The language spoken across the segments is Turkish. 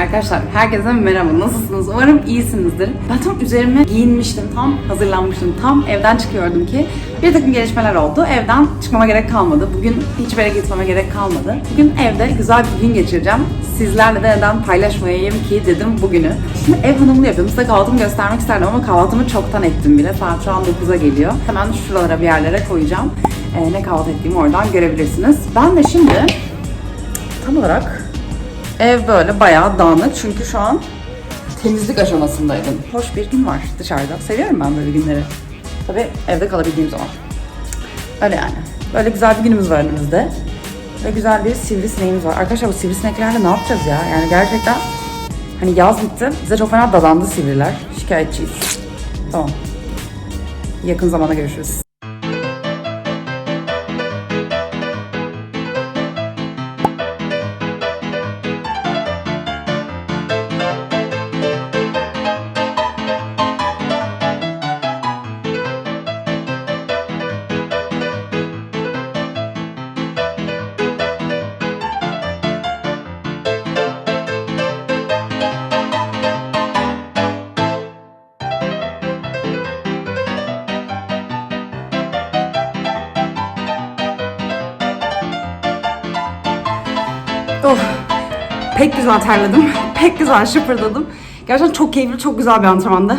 Arkadaşlar herkese merhaba nasılsınız? Umarım iyisinizdir. Ben tam üzerime giyinmiştim, tam hazırlanmıştım, tam evden çıkıyordum ki bir takım gelişmeler oldu. Evden çıkmama gerek kalmadı. Bugün hiçbir yere gitmeme gerek kalmadı. Bugün evde güzel bir gün geçireceğim. Sizlerle de neden paylaşmayayım ki dedim bugünü. Şimdi ev hanımlığı yapıyorum. Size kahvaltımı göstermek isterdim ama kahvaltımı çoktan ettim bile. Saat şu an 9'a geliyor. Hemen şuralara bir yerlere koyacağım. Ee, ne kahvaltı ettiğimi oradan görebilirsiniz. Ben de şimdi tam olarak Ev böyle bayağı dağınık çünkü şu an temizlik aşamasındaydım. Hoş bir gün var dışarıda. Seviyorum ben böyle günleri. Tabii evde kalabildiğim zaman. Öyle yani. Böyle güzel bir günümüz var önümüzde. Ve güzel bir sivrisineğimiz var. Arkadaşlar bu sivrisineklerle ne yapacağız ya? Yani gerçekten hani yaz bitti. Bize çok fena dadandı sivriler. Şikayetçiyiz. Tamam. Yakın zamanda görüşürüz. Güzel terledim. Pek güzel şıpırdadım. Gerçekten çok keyifli, çok güzel bir antrenmandı.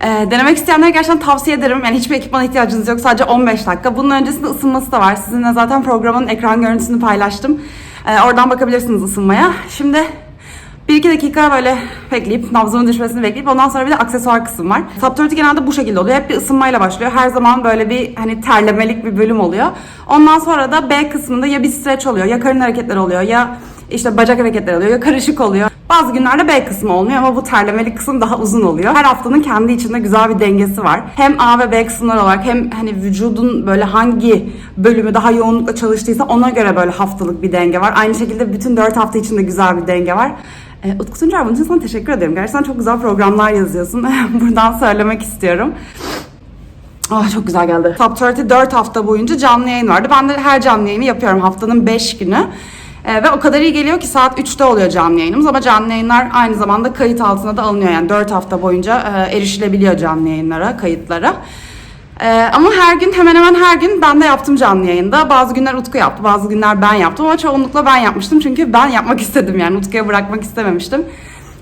Ee, denemek isteyenlere gerçekten tavsiye ederim. Yani hiçbir ekipmana ihtiyacınız yok. Sadece 15 dakika. Bunun öncesinde ısınması da var. Sizinle zaten programın ekran görüntüsünü paylaştım. Ee, oradan bakabilirsiniz ısınmaya. Şimdi 1-2 dakika böyle bekleyip nabzımın düşmesini bekleyip ondan sonra bir de aksesuar kısım var. Subtority genelde bu şekilde oluyor. Hep bir ısınmayla başlıyor. Her zaman böyle bir hani terlemelik bir bölüm oluyor. Ondan sonra da B kısmında ya bir stretch oluyor ya karın hareketleri oluyor ya işte bacak hareketleri oluyor karışık oluyor. Bazı günlerde B kısmı olmuyor ama bu terlemelik kısım daha uzun oluyor. Her haftanın kendi içinde güzel bir dengesi var. Hem A ve B kısımlar olarak hem hani vücudun böyle hangi bölümü daha yoğunlukla çalıştıysa ona göre böyle haftalık bir denge var. Aynı şekilde bütün 4 hafta içinde güzel bir denge var. E, Utku Tuncer bunun için sana teşekkür ederim. Gerçekten çok güzel programlar yazıyorsun. Buradan söylemek istiyorum. Ah çok güzel geldi. Top 30 4 hafta boyunca canlı yayın vardı. Ben de her canlı yayını yapıyorum haftanın 5 günü. Ee, ve o kadar iyi geliyor ki saat 3'te oluyor canlı yayınımız ama canlı yayınlar aynı zamanda kayıt altına da alınıyor. Yani 4 hafta boyunca e, erişilebiliyor canlı yayınlara, kayıtlara. Ee, ama her gün hemen hemen her gün ben de yaptım canlı yayında. Bazı günler Utku yaptı, bazı günler ben yaptım ama çoğunlukla ben yapmıştım. Çünkü ben yapmak istedim yani Utku'ya bırakmak istememiştim.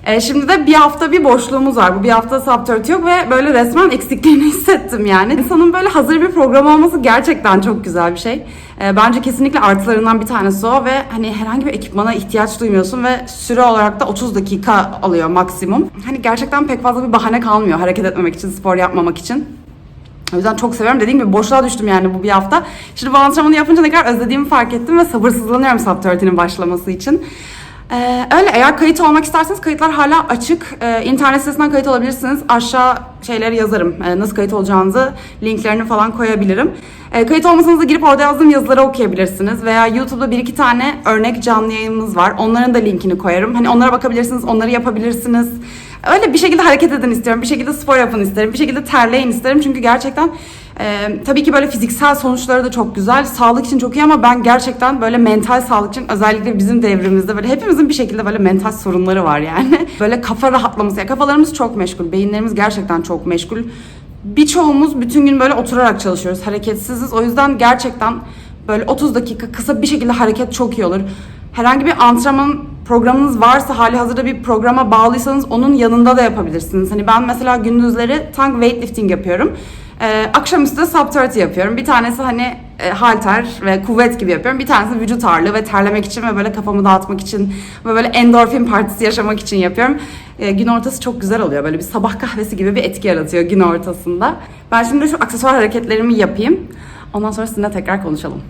Ee, şimdi de bir hafta bir boşluğumuz var. Bu bir hafta Subtort yok ve böyle resmen eksikliğini hissettim yani. İnsanın böyle hazır bir program olması gerçekten çok güzel bir şey. Ee, bence kesinlikle artılarından bir tanesi o ve hani herhangi bir ekipmana ihtiyaç duymuyorsun ve süre olarak da 30 dakika alıyor maksimum. Hani gerçekten pek fazla bir bahane kalmıyor hareket etmemek için, spor yapmamak için. O yüzden çok seviyorum. Dediğim gibi boşluğa düştüm yani bu bir hafta. Şimdi bu antrenmanı yapınca ne kadar özlediğimi fark ettim ve sabırsızlanıyorum Subtort'inin başlaması için. Ee, öyle eğer kayıt olmak isterseniz kayıtlar hala açık. Ee, internet sitesinden kayıt olabilirsiniz. Aşağı şeyleri yazarım. Ee, nasıl kayıt olacağınızı linklerini falan koyabilirim. Ee, kayıt olmasanız da girip orada yazdığım yazıları okuyabilirsiniz. Veya YouTube'da bir iki tane örnek canlı yayınımız var. Onların da linkini koyarım. Hani onlara bakabilirsiniz, onları yapabilirsiniz. Öyle bir şekilde hareket edin istiyorum. Bir şekilde spor yapın isterim. Bir şekilde terleyin isterim. Çünkü gerçekten e, tabii ki böyle fiziksel sonuçları da çok güzel. Sağlık için çok iyi ama ben gerçekten böyle mental sağlık için özellikle bizim devrimimizde böyle hepimizin bir şekilde böyle mental sorunları var yani. Böyle kafa rahatlaması. Ya kafalarımız çok meşgul. Beyinlerimiz gerçekten çok meşgul. Birçoğumuz bütün gün böyle oturarak çalışıyoruz. Hareketsiziz. O yüzden gerçekten böyle 30 dakika kısa bir şekilde hareket çok iyi olur. Herhangi bir antrenman programınız varsa hali hazırda bir programa bağlıysanız onun yanında da yapabilirsiniz. Hani ben mesela gündüzleri tank weightlifting yapıyorum. Ee, akşamüstü de sub 30 yapıyorum. Bir tanesi hani e, halter ve kuvvet gibi yapıyorum. Bir tanesi vücut ağırlığı ve terlemek için ve böyle kafamı dağıtmak için ve böyle endorfin partisi yaşamak için yapıyorum. Ee, gün ortası çok güzel oluyor. Böyle bir sabah kahvesi gibi bir etki yaratıyor gün ortasında. Ben şimdi şu aksesuar hareketlerimi yapayım. Ondan sonra sizinle tekrar konuşalım.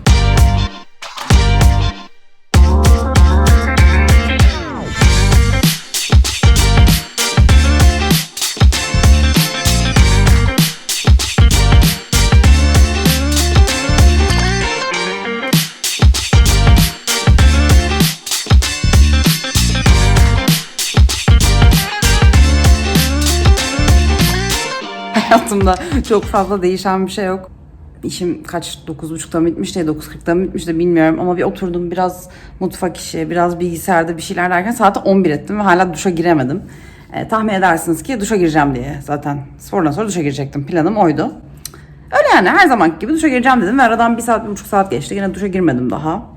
Hayatımda çok fazla değişen bir şey yok. işim kaç 9.30'da mı bitmiş de 9.40'da mı bitmiş de bilmiyorum ama bir oturdum biraz mutfak işi, biraz bilgisayarda bir şeyler derken saat 11 ettim ve hala duşa giremedim. E, tahmin edersiniz ki duşa gireceğim diye zaten spordan sonra duşa girecektim. Planım oydu. Öyle yani her zamanki gibi duşa gireceğim dedim ve aradan bir saat, bir buçuk saat geçti. Yine duşa girmedim daha.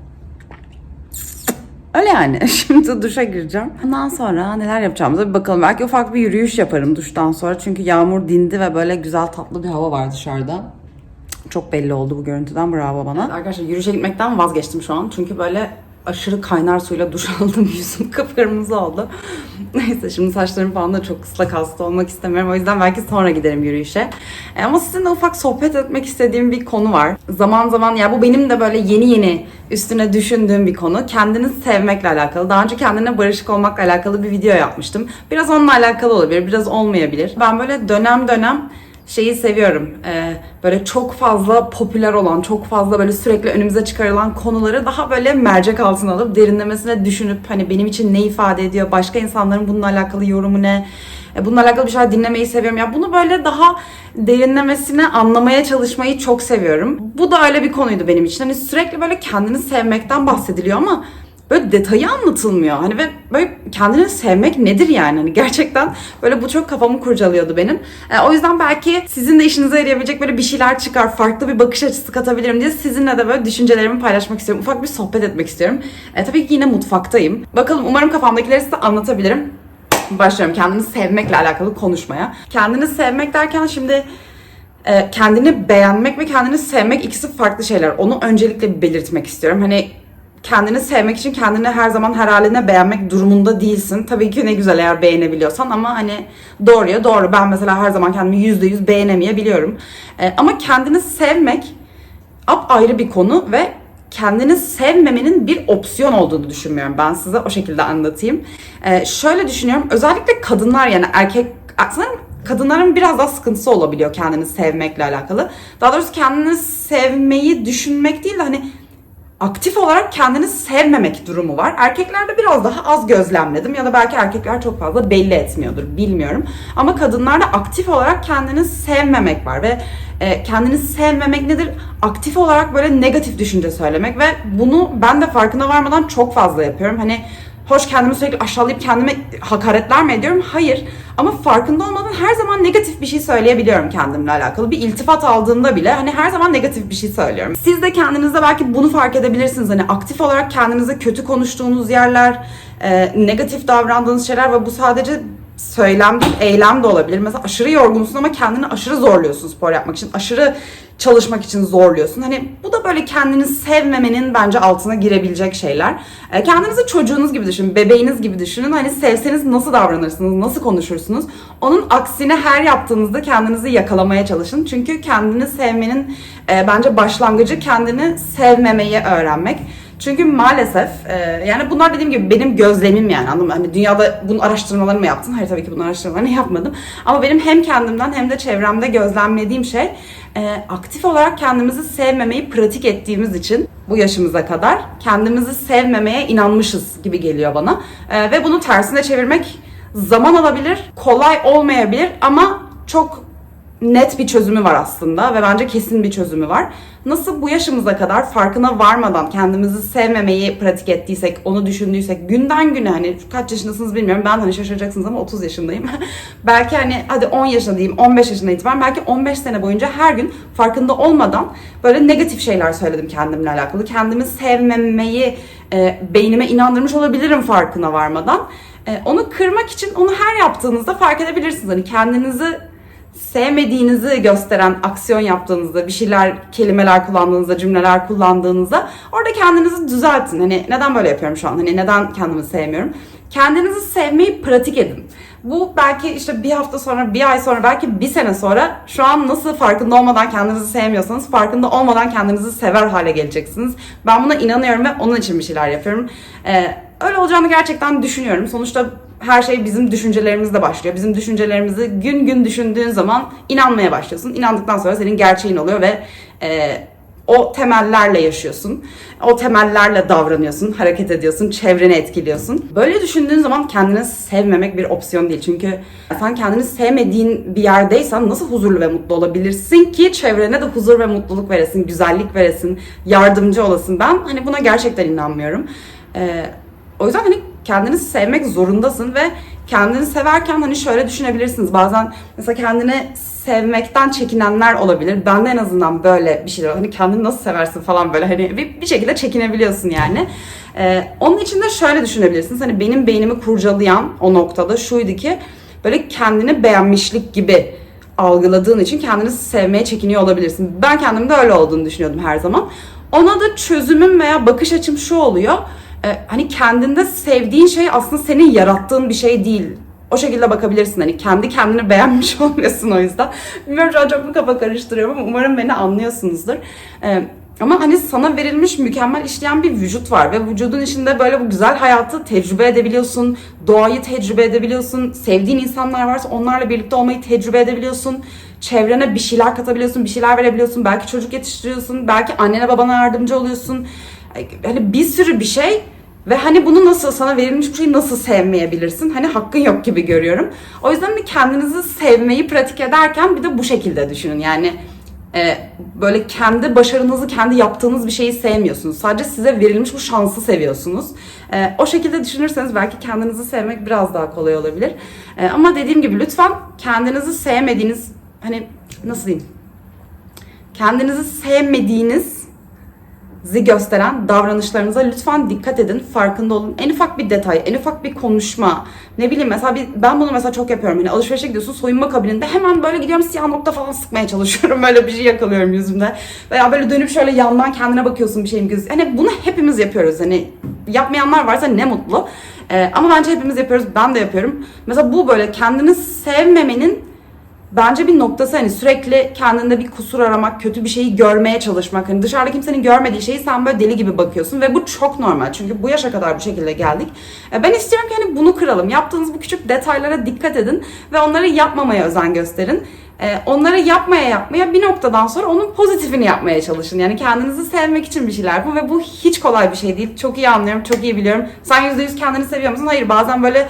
Öyle yani. Şimdi duşa gireceğim. Ondan sonra neler yapacağımıza bir bakalım. Belki ufak bir yürüyüş yaparım duştan sonra. Çünkü yağmur dindi ve böyle güzel tatlı bir hava var dışarıda. Çok belli oldu bu görüntüden. Bravo bana. arkadaşlar yürüyüşe gitmekten vazgeçtim şu an. Çünkü böyle aşırı kaynar suyla duş aldım. Yüzüm kıpkırmızı oldu. Neyse şimdi saçlarım falan da çok ıslak hasta olmak istemiyorum. O yüzden belki sonra giderim yürüyüşe. E, ama sizinle ufak sohbet etmek istediğim bir konu var. Zaman zaman ya bu benim de böyle yeni yeni üstüne düşündüğüm bir konu. Kendini sevmekle alakalı. Daha önce kendine barışık olmakla alakalı bir video yapmıştım. Biraz onunla alakalı olabilir, biraz olmayabilir. Ben böyle dönem dönem şeyi seviyorum. Ee, böyle çok fazla popüler olan, çok fazla böyle sürekli önümüze çıkarılan konuları daha böyle mercek altına alıp derinlemesine düşünüp hani benim için ne ifade ediyor, başka insanların bununla alakalı yorumu ne, e, bununla alakalı bir şeyler dinlemeyi seviyorum. Ya bunu böyle daha derinlemesine anlamaya çalışmayı çok seviyorum. Bu da öyle bir konuydu benim için. Hani sürekli böyle kendini sevmekten bahsediliyor ama böyle detayı anlatılmıyor. Hani ve böyle kendini sevmek nedir yani? Hani gerçekten böyle bu çok kafamı kurcalıyordu benim. E, o yüzden belki sizin de işinize yarayabilecek böyle bir şeyler çıkar, farklı bir bakış açısı katabilirim diye sizinle de böyle düşüncelerimi paylaşmak istiyorum. Ufak bir sohbet etmek istiyorum. E, tabii ki yine mutfaktayım. Bakalım umarım kafamdakileri size anlatabilirim. Başlıyorum kendini sevmekle alakalı konuşmaya. Kendini sevmek derken şimdi e, kendini beğenmek ve kendini sevmek ikisi farklı şeyler. Onu öncelikle belirtmek istiyorum. Hani kendini sevmek için kendini her zaman her haline beğenmek durumunda değilsin. Tabii ki ne güzel eğer beğenebiliyorsan ama hani doğruya doğru. Ben mesela her zaman kendimi yüzde yüz beğenemeyebiliyorum. E, ama kendini sevmek ayrı bir konu ve kendini sevmemenin bir opsiyon olduğunu düşünmüyorum. Ben size o şekilde anlatayım. E, şöyle düşünüyorum. Özellikle kadınlar yani erkek sanırım kadınların biraz daha sıkıntısı olabiliyor kendini sevmekle alakalı. Daha doğrusu kendini sevmeyi düşünmek değil de hani aktif olarak kendini sevmemek durumu var. Erkeklerde biraz daha az gözlemledim ya da belki erkekler çok fazla belli etmiyordur bilmiyorum. Ama kadınlarda aktif olarak kendini sevmemek var ve e, kendini sevmemek nedir? Aktif olarak böyle negatif düşünce söylemek ve bunu ben de farkına varmadan çok fazla yapıyorum. Hani hoş kendimi sürekli aşağılayıp kendime hakaretler mi ediyorum? Hayır. Ama farkında olmadan her zaman negatif bir şey söyleyebiliyorum kendimle alakalı. Bir iltifat aldığımda bile hani her zaman negatif bir şey söylüyorum. Siz de kendinizde belki bunu fark edebilirsiniz. Hani aktif olarak kendinize kötü konuştuğunuz yerler, e, negatif davrandığınız şeyler ve bu sadece söylem değil, eylem de olabilir. Mesela aşırı yorgunsun ama kendini aşırı zorluyorsun spor yapmak için. Aşırı çalışmak için zorluyorsun. Hani bu da böyle kendini sevmemenin bence altına girebilecek şeyler. E, kendinizi çocuğunuz gibi düşünün, bebeğiniz gibi düşünün. Hani sevseniz nasıl davranırsınız, nasıl konuşursunuz? Onun aksine her yaptığınızda kendinizi yakalamaya çalışın. Çünkü kendini sevmenin e, bence başlangıcı kendini sevmemeyi öğrenmek. Çünkü maalesef e, yani bunlar dediğim gibi benim gözlemim yani anladın mı? Hani dünyada bunun araştırmalarını mı yaptın? Hayır tabii ki bunun araştırmalarını yapmadım. Ama benim hem kendimden hem de çevremde gözlemlediğim şey e, aktif olarak kendimizi sevmemeyi pratik ettiğimiz için bu yaşımıza kadar kendimizi sevmemeye inanmışız gibi geliyor bana. E, ve bunu tersine çevirmek zaman alabilir, kolay olmayabilir ama çok net bir çözümü var aslında ve bence kesin bir çözümü var. Nasıl bu yaşımıza kadar farkına varmadan kendimizi sevmemeyi pratik ettiysek, onu düşündüysek günden güne hani kaç yaşındasınız bilmiyorum. Ben hani şaşıracaksınız ama 30 yaşındayım. belki hani hadi 10 yaşında diyeyim 15 yaşında itibaren belki 15 sene boyunca her gün farkında olmadan böyle negatif şeyler söyledim kendimle alakalı. Kendimi sevmemeyi e, beynime inandırmış olabilirim farkına varmadan. E, onu kırmak için onu her yaptığınızda fark edebilirsiniz. Hani kendinizi sevmediğinizi gösteren aksiyon yaptığınızda, bir şeyler, kelimeler kullandığınızda, cümleler kullandığınızda orada kendinizi düzeltin. Hani neden böyle yapıyorum şu an? Hani neden kendimi sevmiyorum? Kendinizi sevmeyi pratik edin. Bu belki işte bir hafta sonra, bir ay sonra, belki bir sene sonra şu an nasıl farkında olmadan kendinizi sevmiyorsanız farkında olmadan kendinizi sever hale geleceksiniz. Ben buna inanıyorum ve onun için bir şeyler yapıyorum. Ee, öyle olacağını gerçekten düşünüyorum. Sonuçta her şey bizim düşüncelerimizle başlıyor. Bizim düşüncelerimizi gün gün düşündüğün zaman inanmaya başlıyorsun. İnandıktan sonra senin gerçeğin oluyor ve e, o temellerle yaşıyorsun. O temellerle davranıyorsun, hareket ediyorsun, çevreni etkiliyorsun. Böyle düşündüğün zaman kendini sevmemek bir opsiyon değil. Çünkü sen kendini sevmediğin bir yerdeysen nasıl huzurlu ve mutlu olabilirsin ki çevrene de huzur ve mutluluk veresin, güzellik veresin, yardımcı olasın. Ben hani buna gerçekten inanmıyorum. Ee, o yüzden hani kendini sevmek zorundasın ve kendini severken hani şöyle düşünebilirsiniz. Bazen mesela kendini sevmekten çekinenler olabilir. Ben de en azından böyle bir şeyler hani kendini nasıl seversin falan böyle hani bir, bir şekilde çekinebiliyorsun yani. Ee, onun için de şöyle düşünebilirsiniz. Hani benim beynimi kurcalayan o noktada şuydu ki böyle kendini beğenmişlik gibi algıladığın için kendini sevmeye çekiniyor olabilirsin. Ben kendimde öyle olduğunu düşünüyordum her zaman. Ona da çözümüm veya bakış açım şu oluyor. Ee, hani kendinde sevdiğin şey aslında senin yarattığın bir şey değil. O şekilde bakabilirsin. Hani kendi kendini beğenmiş olmuyorsun o yüzden. Bilmiyorum şu an çok mu kafa karıştırıyorum ama umarım beni anlıyorsunuzdur. Ee, ama hani sana verilmiş mükemmel işleyen bir vücut var ve vücudun içinde böyle bu güzel hayatı tecrübe edebiliyorsun. Doğayı tecrübe edebiliyorsun. Sevdiğin insanlar varsa onlarla birlikte olmayı tecrübe edebiliyorsun. Çevrene bir şeyler katabiliyorsun, bir şeyler verebiliyorsun. Belki çocuk yetiştiriyorsun, belki annene babana yardımcı oluyorsun. Hani bir sürü bir şey ve hani bunu nasıl sana verilmiş bir şeyi nasıl sevmeyebilirsin? Hani hakkın yok gibi görüyorum. O yüzden de kendinizi sevmeyi pratik ederken bir de bu şekilde düşünün. Yani e, böyle kendi başarınızı, kendi yaptığınız bir şeyi sevmiyorsunuz. Sadece size verilmiş bu şansı seviyorsunuz. E, o şekilde düşünürseniz belki kendinizi sevmek biraz daha kolay olabilir. E, ama dediğim gibi lütfen kendinizi sevmediğiniz, hani nasıl diyeyim? Kendinizi sevmediğiniz gösteren davranışlarınıza lütfen dikkat edin, farkında olun. En ufak bir detay, en ufak bir konuşma, ne bileyim mesela bir, ben bunu mesela çok yapıyorum. Hani alışverişe gidiyorsun soyunma kabininde hemen böyle gidiyorum siyah nokta falan sıkmaya çalışıyorum. Böyle bir şey yakalıyorum yüzümde. Veya böyle dönüp şöyle yandan kendine bakıyorsun bir şeyin göz. Hani bunu hepimiz yapıyoruz. Hani yapmayanlar varsa ne mutlu. Ee, ama bence hepimiz yapıyoruz. Ben de yapıyorum. Mesela bu böyle kendini sevmemenin bence bir noktası hani sürekli kendinde bir kusur aramak, kötü bir şeyi görmeye çalışmak. Hani dışarıda kimsenin görmediği şeyi sen böyle deli gibi bakıyorsun ve bu çok normal. Çünkü bu yaşa kadar bu şekilde geldik. E, Ben istiyorum ki hani bunu kıralım. Yaptığınız bu küçük detaylara dikkat edin ve onları yapmamaya özen gösterin. E, Onları yapmaya yapmaya bir noktadan sonra onun pozitifini yapmaya çalışın. Yani kendinizi sevmek için bir şeyler yapın ve bu hiç kolay bir şey değil. Çok iyi anlıyorum, çok iyi biliyorum. Sen %100 kendini seviyor musun? Hayır bazen böyle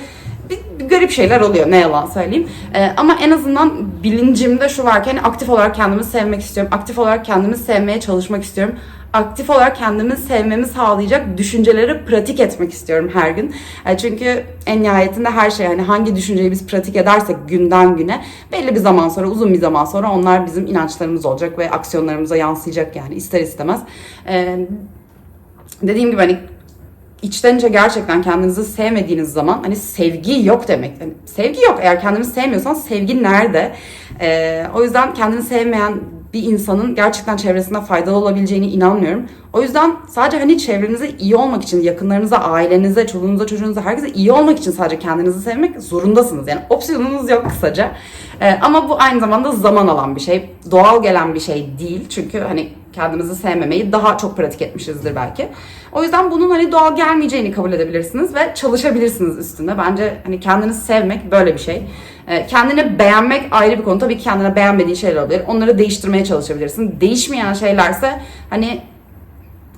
bir, bir garip şeyler oluyor ne yalan söyleyeyim. Ee, ama en azından bilincimde şu var ki hani aktif olarak kendimi sevmek istiyorum. Aktif olarak kendimi sevmeye çalışmak istiyorum. Aktif olarak kendimi sevmemi sağlayacak düşünceleri pratik etmek istiyorum her gün. E, çünkü en nihayetinde her şey hani hangi düşünceyi biz pratik edersek günden güne belli bir zaman sonra uzun bir zaman sonra onlar bizim inançlarımız olacak ve aksiyonlarımıza yansıyacak yani ister istemez. Ee, dediğim gibi hani içtenince gerçekten kendinizi sevmediğiniz zaman hani sevgi yok demek. Yani sevgi yok. Eğer kendini sevmiyorsan sevgi nerede? Ee, o yüzden kendini sevmeyen bir insanın gerçekten çevresinde faydalı olabileceğine inanmıyorum. O yüzden sadece hani çevrenize iyi olmak için, yakınlarınıza, ailenize, çoluğunuza, çocuğunuza, herkese iyi olmak için sadece kendinizi sevmek zorundasınız. Yani opsiyonunuz yok kısaca. Ee, ama bu aynı zamanda zaman alan bir şey. Doğal gelen bir şey değil. Çünkü hani kendimizi sevmemeyi daha çok pratik etmişizdir belki. O yüzden bunun hani doğal gelmeyeceğini kabul edebilirsiniz ve çalışabilirsiniz üstünde. Bence hani kendini sevmek böyle bir şey. Ee, Kendini beğenmek ayrı bir konu. Tabii ki kendine beğenmediğin şeyler olabilir. Onları değiştirmeye çalışabilirsin. Değişmeyen şeylerse hani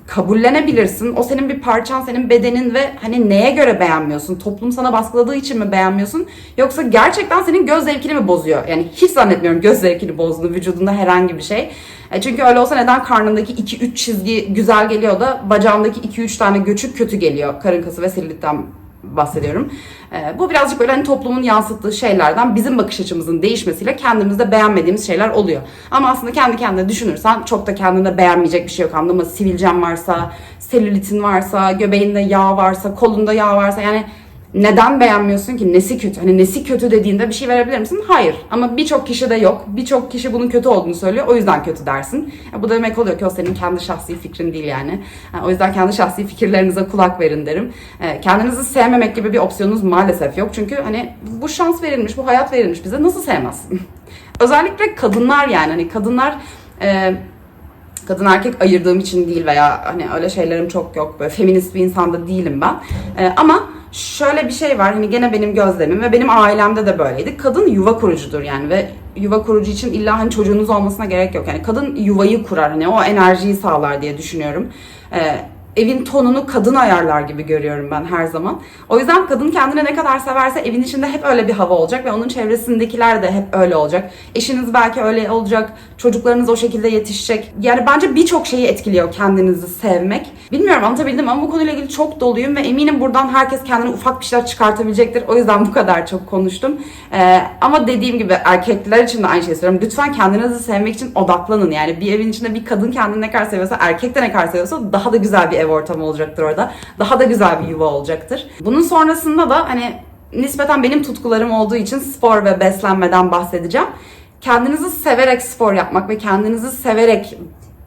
kabullenebilirsin. O senin bir parçan, senin bedenin ve hani neye göre beğenmiyorsun? Toplum sana baskıladığı için mi beğenmiyorsun? Yoksa gerçekten senin göz zevkini mi bozuyor? Yani hiç zannetmiyorum göz zevkini bozduğunu vücudunda herhangi bir şey. E çünkü öyle olsa neden karnındaki 2-3 çizgi güzel geliyor da bacağındaki 2-3 tane göçük kötü geliyor? Karın kası ve selülitten bahsediyorum. Ee, bu birazcık böyle hani toplumun yansıttığı şeylerden bizim bakış açımızın değişmesiyle kendimizde beğenmediğimiz şeyler oluyor. Ama aslında kendi kendine düşünürsen çok da kendinde beğenmeyecek bir şey yok anladın? Sivilcen varsa, selülitin varsa, göbeğinde yağ varsa, kolunda yağ varsa yani neden beğenmiyorsun ki? Nesi kötü? Hani nesi kötü dediğinde bir şey verebilir misin? Hayır. Ama birçok kişi de yok. Birçok kişi bunun kötü olduğunu söylüyor. O yüzden kötü dersin. Bu da demek oluyor ki o senin kendi şahsi fikrin değil yani. O yüzden kendi şahsi fikirlerinize kulak verin derim. E, Kendinizi sevmemek gibi bir opsiyonunuz maalesef yok. Çünkü hani bu şans verilmiş, bu hayat verilmiş bize. Nasıl sevmezsin? Özellikle kadınlar yani. Hani kadınlar... E, kadın erkek ayırdığım için değil veya hani öyle şeylerim çok yok. Böyle feminist bir insan da değilim ben. Ee, ama şöyle bir şey var hani gene benim gözlemim ve benim ailemde de böyleydi. Kadın yuva kurucudur yani ve yuva kurucu için illa hani çocuğunuz olmasına gerek yok. Yani kadın yuvayı kurar hani o enerjiyi sağlar diye düşünüyorum. Ee, evin tonunu kadın ayarlar gibi görüyorum ben her zaman. O yüzden kadın kendine ne kadar severse evin içinde hep öyle bir hava olacak ve onun çevresindekiler de hep öyle olacak. Eşiniz belki öyle olacak, çocuklarınız o şekilde yetişecek. Yani bence birçok şeyi etkiliyor kendinizi sevmek. Bilmiyorum anlatabildim ama bu konuyla ilgili çok doluyum ve eminim buradan herkes kendine ufak bir şeyler çıkartabilecektir. O yüzden bu kadar çok konuştum. Ee, ama dediğim gibi erkekler için de aynı şeyi söylüyorum. Lütfen kendinizi sevmek için odaklanın. Yani bir evin içinde bir kadın kendini ne kadar seviyorsa, erkek de ne kadar seviyorsa daha da güzel bir ev ortamı olacaktır orada. Daha da güzel bir yuva olacaktır. Bunun sonrasında da hani nispeten benim tutkularım olduğu için spor ve beslenmeden bahsedeceğim. Kendinizi severek spor yapmak ve kendinizi severek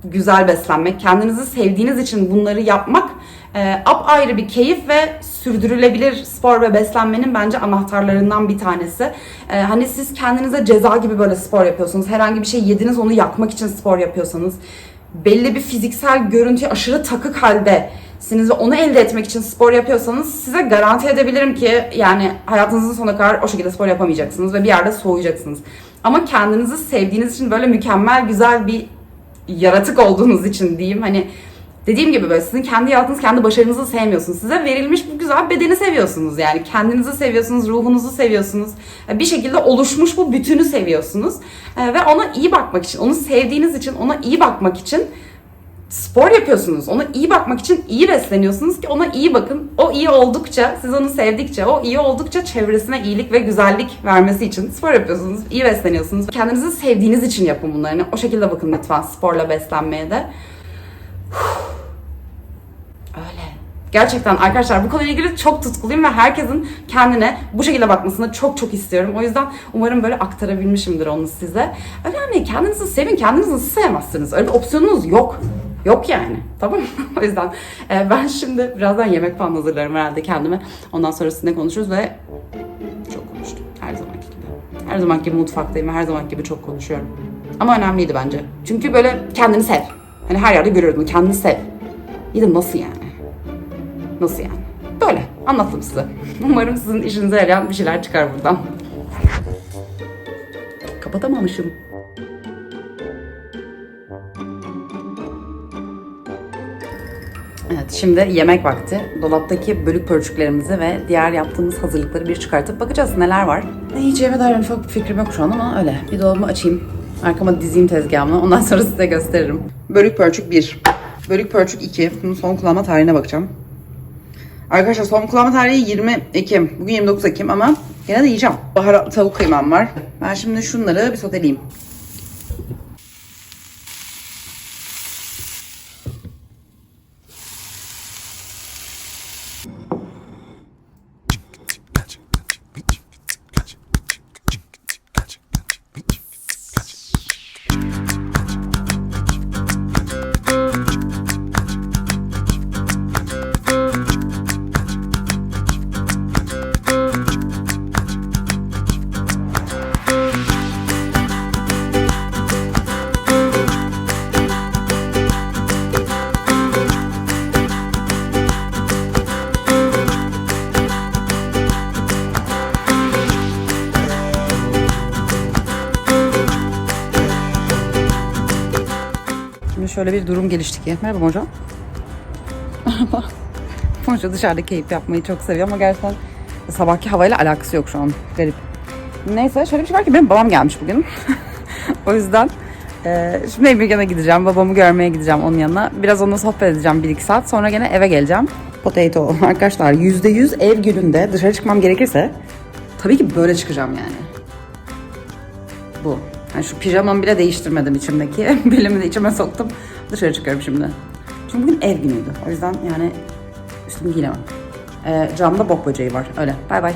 güzel beslenmek, kendinizi sevdiğiniz için bunları yapmak e, ayrı bir keyif ve sürdürülebilir spor ve beslenmenin bence anahtarlarından bir tanesi. E, hani siz kendinize ceza gibi böyle spor yapıyorsunuz. Herhangi bir şey yediniz onu yakmak için spor yapıyorsanız. Belli bir fiziksel görüntüye aşırı takık halde ve onu elde etmek için spor yapıyorsanız size garanti edebilirim ki yani hayatınızın sonuna kadar o şekilde spor yapamayacaksınız ve bir yerde soğuyacaksınız. Ama kendinizi sevdiğiniz için böyle mükemmel güzel bir yaratık olduğunuz için diyeyim hani dediğim gibi böyle sizin kendi yaratığınız kendi başarınızı sevmiyorsunuz. Size verilmiş bu güzel bedeni seviyorsunuz yani. Kendinizi seviyorsunuz, ruhunuzu seviyorsunuz. Bir şekilde oluşmuş bu bütünü seviyorsunuz. Ee, Ve ona iyi bakmak için, onu sevdiğiniz için, ona iyi bakmak için spor yapıyorsunuz. Ona iyi bakmak için iyi besleniyorsunuz ki ona iyi bakın. O iyi oldukça, siz onu sevdikçe, o iyi oldukça çevresine iyilik ve güzellik vermesi için spor yapıyorsunuz. iyi besleniyorsunuz. Kendinizi sevdiğiniz için yapın bunları. O şekilde bakın lütfen sporla beslenmeye de. Öyle. Gerçekten arkadaşlar bu konuyla ilgili çok tutkuluyum ve herkesin kendine bu şekilde bakmasını çok çok istiyorum. O yüzden umarım böyle aktarabilmişimdir onu size. Öyle hani kendinizi sevin, kendinizi nasıl sevmezsiniz? Öyle bir opsiyonunuz yok. Yok yani. Tamam o yüzden e, ben şimdi birazdan yemek falan hazırlarım herhalde kendime. Ondan sonra sizinle konuşuruz ve çok konuştum. Her zamanki gibi. Her zamanki gibi mutfaktayım ve her zamanki gibi çok konuşuyorum. Ama önemliydi bence. Çünkü böyle kendini sev. Hani her yerde görüyordum. Kendini sev. İyi de nasıl yani? Nasıl yani? Böyle anlattım size. Umarım sizin işinize yarayan bir şeyler çıkar buradan. Kapatamamışım. Evet şimdi yemek vakti. Dolaptaki bölük pörçüklerimizi ve diğer yaptığımız hazırlıkları bir çıkartıp bakacağız neler var. Ne yiyeceğime dair ufak bir fikrim yok şu an ama öyle. Bir dolabımı açayım. Arkama dizeyim tezgahımı. Ondan sonra size gösteririm. Bölük pörçük 1. Bölük pörçük 2. Bunun son kullanma tarihine bakacağım. Arkadaşlar son kullanma tarihi 20 Ekim. Bugün 29 Ekim ama gene de yiyeceğim. Baharatlı tavuk kıymam var. Ben şimdi şunları bir soteleyeyim. Şöyle bir durum gelişti ki. Merhaba. Merhaba. Hoca dışarıda keyif yapmayı çok seviyor ama gerçekten sabahki havayla alakası yok şu an. Garip. Neyse şöyle bir şey var ki benim babam gelmiş bugün. o yüzden e, şimdi Emirgan'a gideceğim. Babamı görmeye gideceğim onun yanına. Biraz onunla sohbet edeceğim 1-2 saat. Sonra gene eve geleceğim. Potato. Arkadaşlar %100 ev gününde dışarı çıkmam gerekirse tabii ki böyle çıkacağım yani. Bu. Yani şu pijamamı bile değiştirmedim içimdeki. Belimi de içime soktum. Dışarı çıkıyorum şimdi. Çünkü bugün ev günüydü. O yüzden yani üstümü giyemem. Ee, camda bok böceği var. Öyle. Bay bay.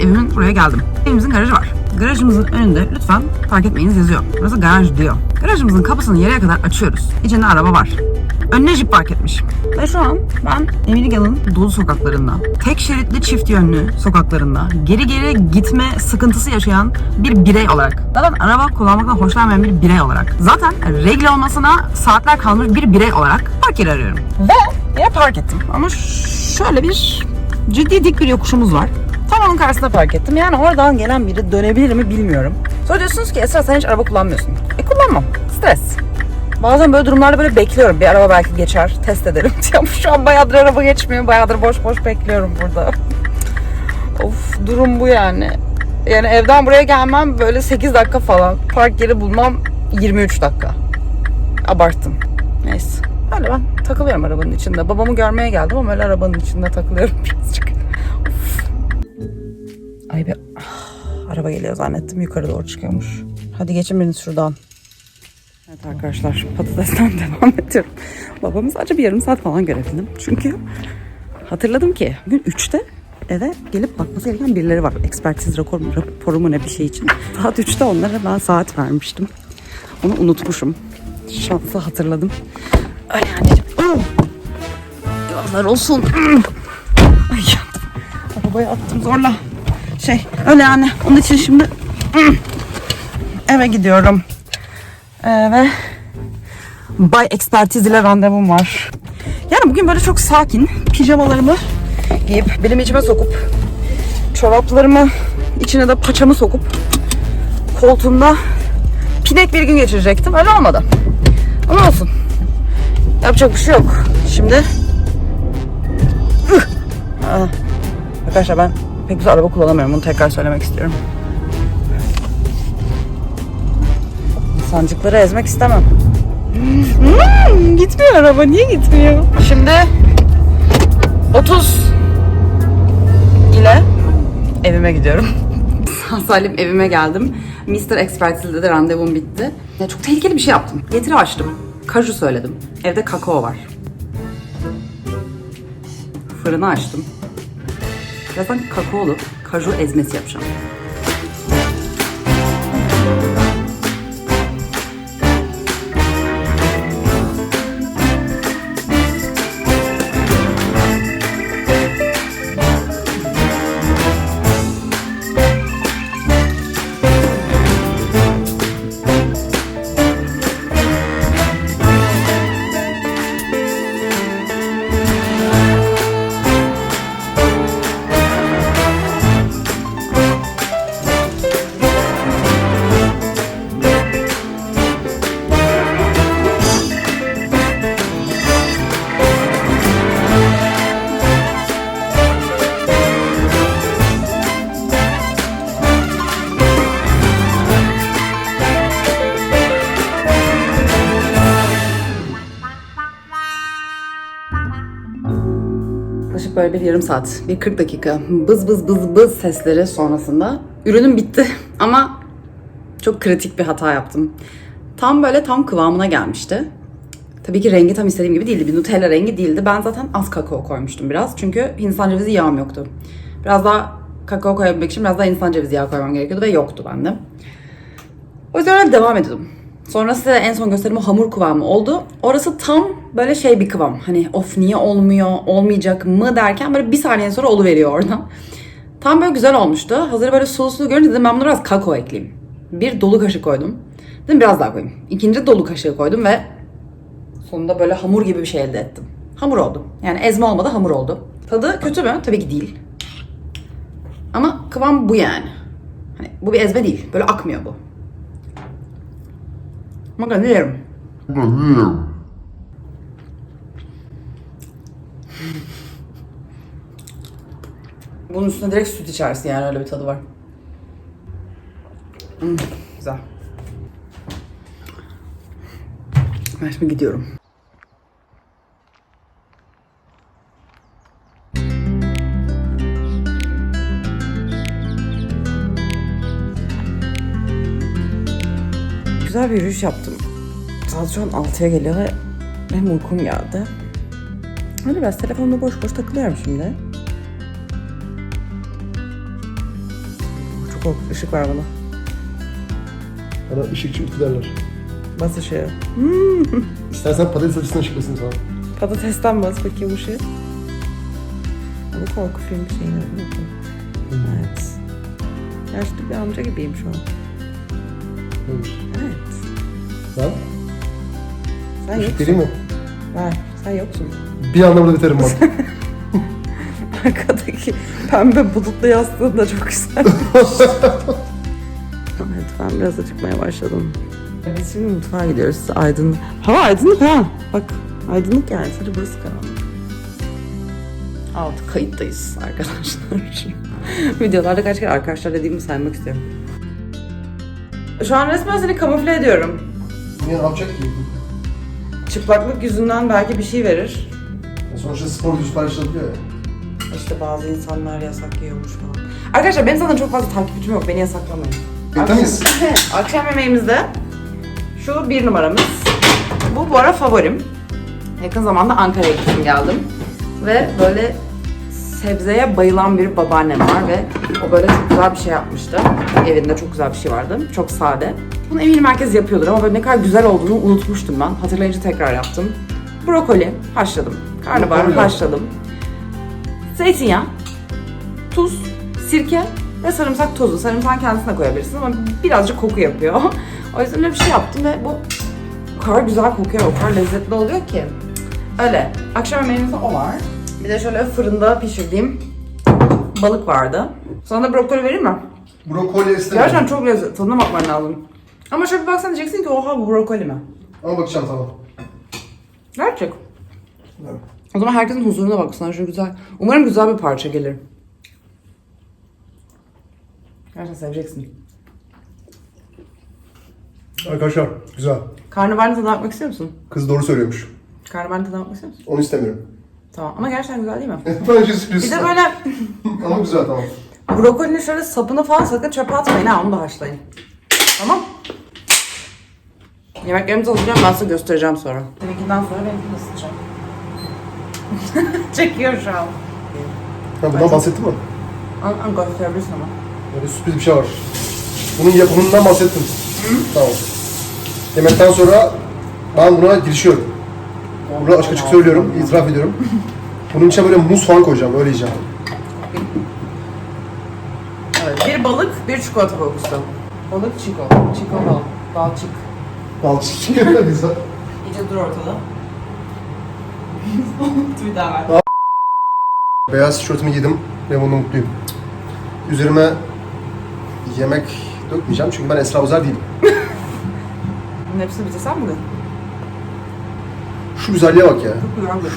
Evimin buraya geldim. Evimizin garajı var. Garajımızın önünde lütfen park etmeyiniz yazıyor. Burası garaj diyor. Garajımızın kapısını yarıya kadar açıyoruz. İçinde araba var. Önüne jip park etmiş. Ve şu an ben Emirgan'ın dolu sokaklarında, tek şeritli çift yönlü sokaklarında, geri geri gitme sıkıntısı yaşayan bir birey olarak, zaten araba kullanmaktan hoşlanmayan bir birey olarak, zaten regl olmasına saatler kalmış bir birey olarak park yeri arıyorum. Ve yine park ettim. Ama şöyle bir ciddi dik bir yokuşumuz var. Tam onun karşısında park ettim. Yani oradan gelen biri dönebilir mi bilmiyorum. Sonra diyorsunuz ki Esra sen hiç araba kullanmıyorsun. E kullanmam. Stres. Bazen böyle durumlarda böyle bekliyorum. Bir araba belki geçer. Test ederim. Ya şu an bayağıdır araba geçmiyor. Bayağıdır boş boş bekliyorum burada. of durum bu yani. Yani evden buraya gelmem böyle 8 dakika falan. Park yeri bulmam 23 dakika. Abarttım. Neyse. Öyle ben takılıyorum arabanın içinde. Babamı görmeye geldim ama öyle arabanın içinde takılıyorum birazcık. Ay be. Ah, araba geliyor zannettim. Yukarı doğru çıkıyormuş. Hadi geçin biriniz şuradan. Evet arkadaşlar patatesten devam ediyorum. Babamı sadece bir yarım saat falan görebildim. Çünkü hatırladım ki bugün 3'te eve gelip bakması gereken birileri var. Ekspertiz rapor, raporu mu ne bir şey için. Saat 3'te onlara ben saat vermiştim. Onu unutmuşum. Şanslı hatırladım. Öyle anneciğim. Oh! Yalanlar olsun. Ay yandım. Arabaya attım zorla. Şey öyle yani. Onun için şimdi eve gidiyorum. Ee, ve Bay Ekspertiz ile randevum var. Yani bugün böyle çok sakin pijamalarımı giyip benim içime sokup çoraplarımı içine de paçamı sokup koltuğumda pinek bir gün geçirecektim. Öyle olmadı. Ama olsun. Yapacak bir şey yok. Şimdi! Aa, Arkadaşlar ben pek güzel araba kullanamıyorum. Bunu tekrar söylemek istiyorum. Sancıkları ezmek istemem. Hmm, gitmiyor araba. Niye gitmiyor? Şimdi 30 ile evime gidiyorum. Salim evime geldim. Mr. Expertiz'de de randevum bitti. Ya çok tehlikeli bir şey yaptım. Getiri açtım. Kaju söyledim. Evde kakao var. Fırını açtım. Birazdan kakaolu kaju ezmesi yapacağım. Yarım saat, bir 40 dakika bız bız bız bız sesleri sonrasında ürünüm bitti ama çok kritik bir hata yaptım. Tam böyle tam kıvamına gelmişti. Tabii ki rengi tam istediğim gibi değildi. Bir Nutella rengi değildi. Ben zaten az kakao koymuştum biraz. Çünkü Hindistan cevizi yağım yoktu. Biraz daha kakao koyabilmek için biraz daha Hindistan cevizi yağı koymam gerekiyordu ve yoktu bende. O yüzden öyle devam ediyordum. Sonrası en son gösterim o hamur kıvamı oldu. Orası tam böyle şey bir kıvam. Hani of niye olmuyor, olmayacak mı derken böyle bir saniye sonra oluveriyor oradan. Tam böyle güzel olmuştu. Hazır böyle sulu sulu görünce dedim ben buna biraz kakao ekleyeyim. Bir dolu kaşık koydum. Dedim biraz daha koyayım. İkinci dolu kaşığı koydum ve sonunda böyle hamur gibi bir şey elde ettim. Hamur oldu. Yani ezme olmadı hamur oldu. Tadı kötü mü? Tabii ki değil. Ama kıvam bu yani. Hani bu bir ezme değil. Böyle akmıyor bu. Ama ben yerim. Bunun üstüne direkt süt içersin yani öyle bir tadı var. Hmm, güzel. Ben şimdi gidiyorum. Güzel bir yürüyüş yaptım. Saat şu an 6'ya geliyor ve benim uykum geldi. Öyle biraz telefonda boş boş takılıyorum şimdi. Çok korkunç ışık var bana. Bana ışıkçı ütü derler. Bas ışığı. İstersen patates acısına çıkmasın falan. Patatesten bas bakayım ışığı. Bu korku filmi şeyini? Evet. Yaşlı bir amca gibiyim şu an. Neymiş? Evet. Ben? Sen Işık yoksun. mi? Ver. Sen yoksun. Bir anda burada biterim bak. Arkadaki pembe bulutlu yastığın da çok güzel. evet ben biraz acıkmaya başladım. Biz şimdi mutfağa gidiyoruz. Aydınlık. Hava aydınlık ha. Bak aydınlık yani. Sadece burası karanlık. Altı kayıttayız arkadaşlar. Videolarda kaç kere arkadaşlar dediğimi saymak istiyorum. Şu an resmen seni kamufle ediyorum. Niye ne yapacak ki? Çıplaklık yüzünden belki bir şey verir. Ya Sonuçta spor videosu paylaşılıyor ya. İşte bazı insanlar yasak yiyormuş falan. Arkadaşlar benim zaten çok fazla takipçim yok. Beni yasaklamayın. Bekle miyiz? Akşam yemeğimizde şu bir numaramız. Bu bu ara favorim. Yakın zamanda Ankara'ya gittim geldim. Ve böyle sebzeye bayılan bir babaannem var ve o böyle çok güzel bir şey yapmıştı. Evinde çok güzel bir şey vardı. Çok sade. Bunu eminim herkes yapıyordur ama böyle ne kadar güzel olduğunu unutmuştum ben. Hatırlayınca tekrar yaptım. Brokoli haşladım. Karnabahar Brokoli. haşladım. Zeytinyağı, tuz, sirke ve sarımsak tozu. Sarımsak kendisine koyabilirsin ama birazcık koku yapıyor. o yüzden öyle bir şey yaptım ve bu o kadar güzel kokuyor, o kadar lezzetli oluyor ki. Öyle. Akşam yemeğimizde o var. Bir de şöyle fırında pişirdiğim balık vardı. Sana da brokoli vereyim mi? Brokoli istemiyorum. Gerçekten çok lezzetli. Tadına bakman lazım. Ama şöyle bir baksan diyeceksin ki oha bu brokoli mi? Ama bakacağım tamam. Gerçek. Evet. O zaman herkesin huzuruna baksana şu güzel. Umarım güzel bir parça gelir. Gerçekten seveceksin. Arkadaşlar güzel. Karnabaharını tadına bakmak istiyor musun? Kız doğru söylüyormuş. Karnabaharını tadına bakmak istiyor musun? Onu istemiyorum. Tamam ama gerçekten güzel değil mi? Bence sürüyorsun. Bir de böyle Ama güzel tamam. brokolinin şöyle sapını falan sakın çöpe atmayın ha onu da haşlayın. Tamam. Yemeklerimizi hazırlayacağım ben size göstereceğim sonra. Seninkinden sonra benimkini ısıtacağım. Çekiyor şu an. Ha, bundan bahsettin mi? An, an gösterebilirsin ama. Böyle sürpriz bir şey var. Bunun yapımından bahsettim. Tamam. Yemekten sonra ben buna girişiyorum. Burada açık açık söylüyorum, itiraf ediyorum. Bunun içine böyle muz falan koyacağım, öyle yiyeceğim. Evet, bir balık, bir çikolata kokusu. Balık çiko. Çiko balık. Balçık. Balçık güzel. İyice dur ortada. bir daha ver. Beyaz tişörtümü giydim ve bununla mutluyum. Üzerime yemek dökmeyeceğim çünkü ben Esra Özer değilim. Bunun hepsini bitirsem bugün. Şu güzelliğe bak ya.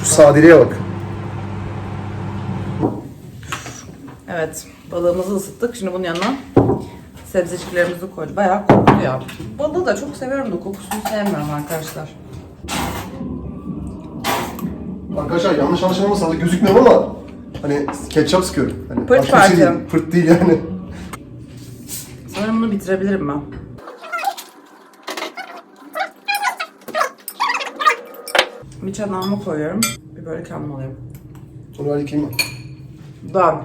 Şu sadeliğe bak. Evet, balığımızı ısıttık. Şimdi bunun yanına sebzeciklerimizi koyduk. Bayağı koktu ya. Balığı da çok seviyorum da kokusunu sevmiyorum arkadaşlar. Arkadaşlar yanlış anlaşılmasın da gözükmüyor ama hani ketçap sıkıyorum. Hani Pırt başka bir şey parça. değil. Pırt değil yani. Sanırım bunu bitirebilirim ben. Bir çanağıma koyuyorum. Bir böyle kendim alayım. Onu ben yıkayayım mı? Daha.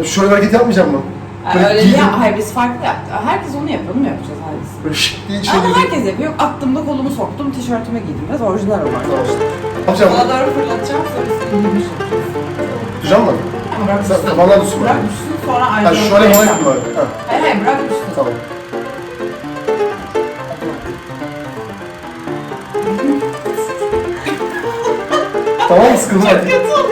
Ya şöyle bir hareket yapmayacağım mı? Böyle Öyle değil. Hayır biz farklı yaptık. Herkes onu yapıyor. Mu yapacağız herkes? Böyle şık diye içine Ama herkes yapıyor. Attığımda kolumu soktum, tişörtüme giydim. Biraz orijinal oldu arkadaşlar. Yapacağım. Bana doğru fırlatacağım, sonra üstüne giymiş yapacağız. Tutacağım mı? Bırak Sen düşsün. kafandan tutsun. Bırak düşsün sonra Ha ayrı. şöyle falan yapayım. Ha Hayır hayır bırak düşsün. tamam. tamam mı sıkıldın mı? Kötü oluyor